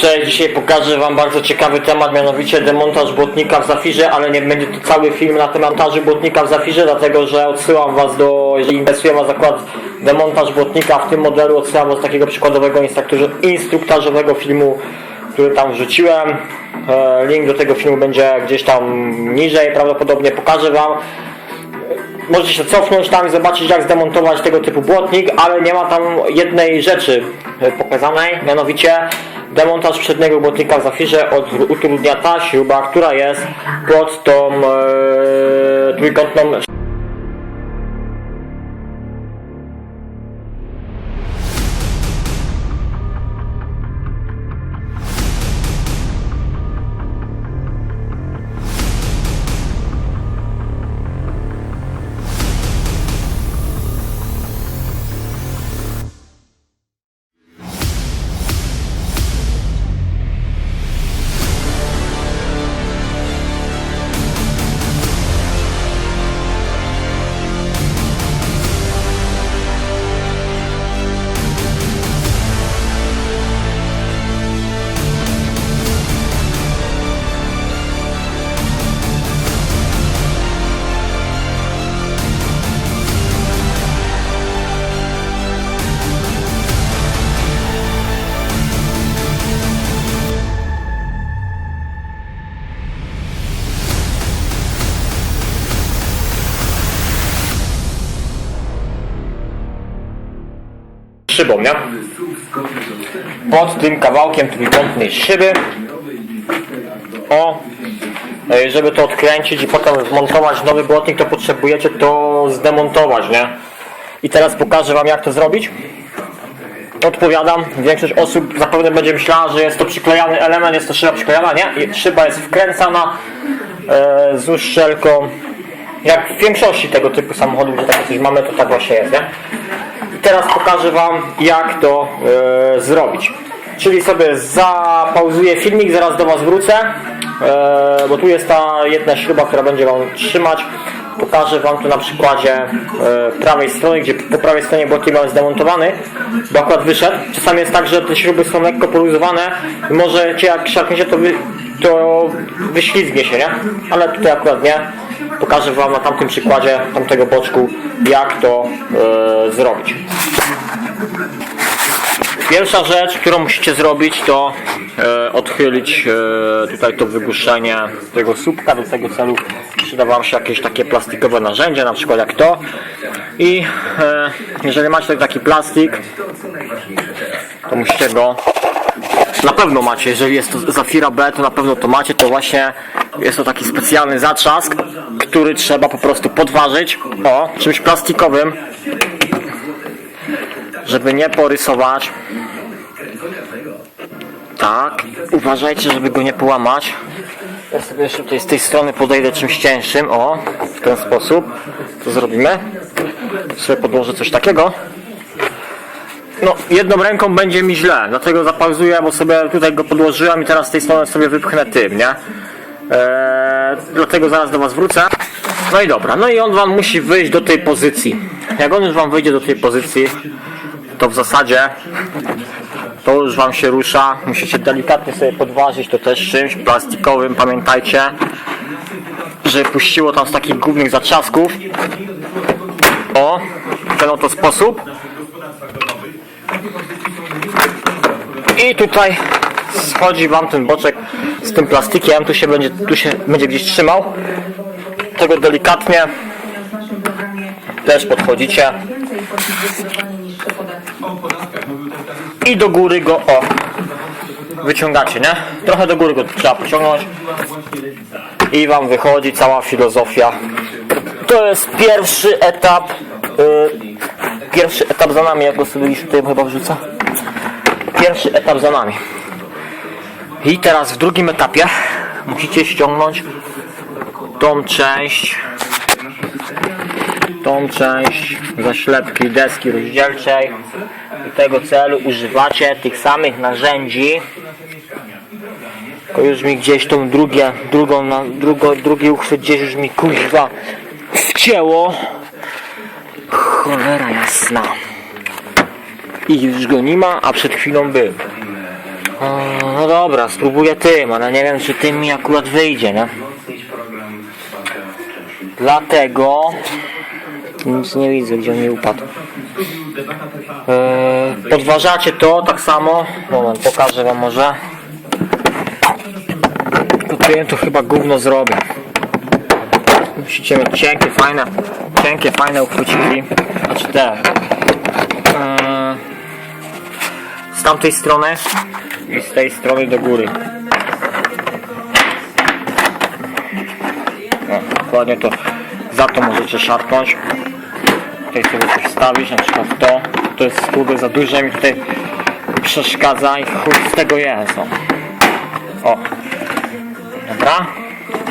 Cześć, dzisiaj pokażę Wam bardzo ciekawy temat, mianowicie demontaż błotnika w Zafirze, ale nie będzie to cały film na temat montażu błotnika w Zafirze, dlatego że odsyłam Was do, jeżeli interesuje Was akurat demontaż błotnika w tym modelu, odsyłam Was do takiego przykładowego instruktażowego filmu, który tam wrzuciłem. E, Link do tego filmu będzie gdzieś tam niżej, prawdopodobnie pokażę Wam. Możecie się cofnąć tam i zobaczyć jak zdemontować tego typu błotnik, ale nie ma tam jednej rzeczy e, pokazanej, mianowicie demontaż przedniego błotnika w Zafirze od, utrudnia ta śruba, która jest pod tą e, trójkątną szybą, nie? Pod tym kawałkiem trójkątnej szyby. O, e, żeby to odkręcić i potem wmontować nowy błotnik, to potrzebujecie to zdemontować, nie? I teraz pokażę Wam jak to zrobić. Odpowiadam, większość osób zapewne będzie myślała, że jest to przyklejany element, jest to szyba przyklejana, nie? Szyba jest wkręcana e, z uszczelką. Jak w większości tego typu samochodów, gdzie takie coś mamy, to tak właśnie jest, nie? Teraz pokażę Wam, jak to e, zrobić. Czyli sobie zapauzuję filmik, zaraz do Was wrócę, e, bo tu jest ta jedna śruba, która będzie Wam trzymać. Pokażę Wam to na przykładzie e, prawej strony, gdzie po prawej stronie błotnik mamy zdemontowany, bo akurat wyszedł. Czasami jest tak, że te śruby są lekko poluzowane i możecie jak szarpniecie to, wy, to wyślizgnie się, nie? Ale tutaj akurat nie. Pokażę Wam na tamtym przykładzie tamtego boczku, jak to e, zrobić. Pierwsza rzecz, którą musicie zrobić, to e, odchylić e, tutaj to wygłuszenie tego słupka. Do tego celu przyda Wam się jakieś takie plastikowe narzędzie, na przykład jak to. I jeżeli macie taki plastik, to musicie go na pewno macie, jeżeli jest to Zafira B, to na pewno to macie, to właśnie jest to taki specjalny zatrzask, który trzeba po prostu podważyć o czymś plastikowym, żeby nie porysować. Tak, uważajcie, żeby go nie połamać. Ja sobie jeszcze tutaj z tej strony podejdę czymś cięższym, o, w ten sposób. To zrobimy. Sobie podłożę coś takiego. No, jedną ręką będzie mi źle, dlatego zapauzuję, bo sobie tutaj go podłożyłem i teraz z tej strony sobie wypchnę tym, nie? Eee, dlatego zaraz do Was wrócę. No i dobra, no i on Wam musi wyjść do tej pozycji. Jak on już Wam wyjdzie do tej pozycji, to w zasadzie to już Wam się rusza. Musicie delikatnie sobie podważyć to też czymś plastikowym, pamiętajcie, żeby puściło tam z takich głównych zatrzasków. O, w ten oto sposób. I tutaj schodzi wam ten boczek z tym plastikiem, tu się będzie, tu się będzie gdzieś trzymał. Tego delikatnie też podchodzicie i do góry go o wyciągacie, nie? Trochę do góry go trzeba pociągnąć i wam wychodzi cała filozofia. To jest pierwszy etap. y, pierwszy etap za nami, jak go sobie już tutaj chyba wrzucę pierwszy etap za nami. I teraz w drugim etapie musicie ściągnąć tą część, tą część zaślepki deski rozdzielczej. Do tego celu używacie tych samych narzędzi. Tylko już mi gdzieś tą drugie, drugą, na, drugo, drugi uchwyt gdzieś już mi kuźwa wcięło. Cholera jasna i już go nie ma, a przed chwilą był. O, No dobra, spróbuję tym, ale nie wiem czy tym mi akurat wyjdzie, nie? Dlatego nic nie widzę, gdzie on mi upadł. Eee, podważacie to tak samo. Moment, pokażę wam może. Kupiłem to chyba gówno zrobię. Musicie mieć cienkie, fajne, cienkie, fajne uchwyciki. Znaczy te. Eee, z tamtej strony i z tej strony do góry. O, dokładnie to. Za to możecie szarpnąć. Tutaj sobie coś wstawić, na przykład to. To jest kurde za duże mi tutaj przeszkadza i chuj z tego jest. O. o. Dobra.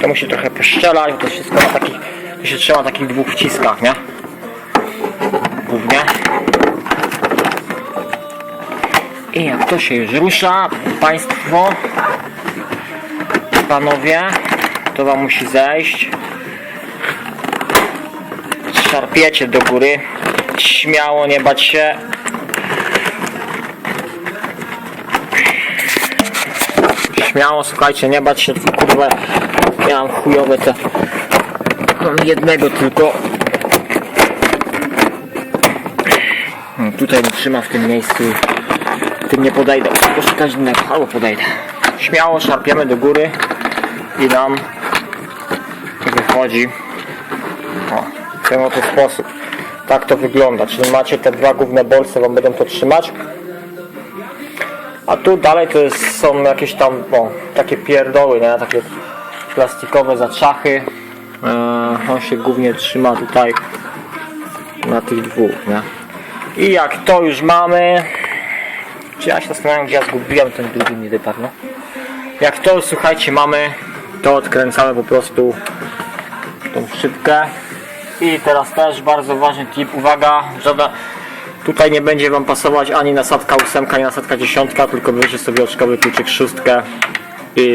To musi trochę poszczelać, bo to wszystko na takich, to się trzyma na takich dwóch wciskach, nie? Głównie. I jak to się już rusza, Państwo, Panowie, to Wam musi zejść. Szarpiecie do góry. Śmiało, nie bać się. Śmiało, słuchajcie, nie bać się, kurwa, ja chujowe te... Mam jednego tylko. Hmm, Tutaj trzyma w tym miejscu. Tym nie podejdę. Muszę szukać innego, albo podejdę. Śmiało szarpiemy do góry i nam wychodzi o, ten oto sposób. Tak to wygląda. Czyli macie te dwa główne bolce, wam będą to trzymać. A tu dalej to jest, są jakieś tam o, takie pierdoły, nie? takie plastikowe zaczachy. Eee, on się głównie trzyma tutaj na tych dwóch. Nie? I jak to już mamy, czy ja się zastanawiam, gdzie ja zgubiłem ten drugi wypadł, no? Jak to, słuchajcie, mamy, to odkręcamy po prostu tą szybkę. I teraz też bardzo ważny tip, uwaga, żadna, tutaj nie będzie Wam pasować ani nasadka 8, ani nasadka 10, tylko bierzecie sobie oczkowy kluczyk szóstkę i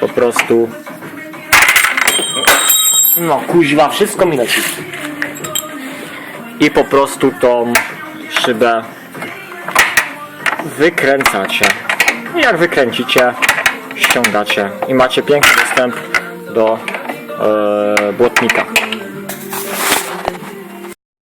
po prostu no kuźwa, wszystko mi leci. I po prostu tą szybę wykręcacie. I jak wykręcicie, ściągacie i macie piękny dostęp do e, błotnika.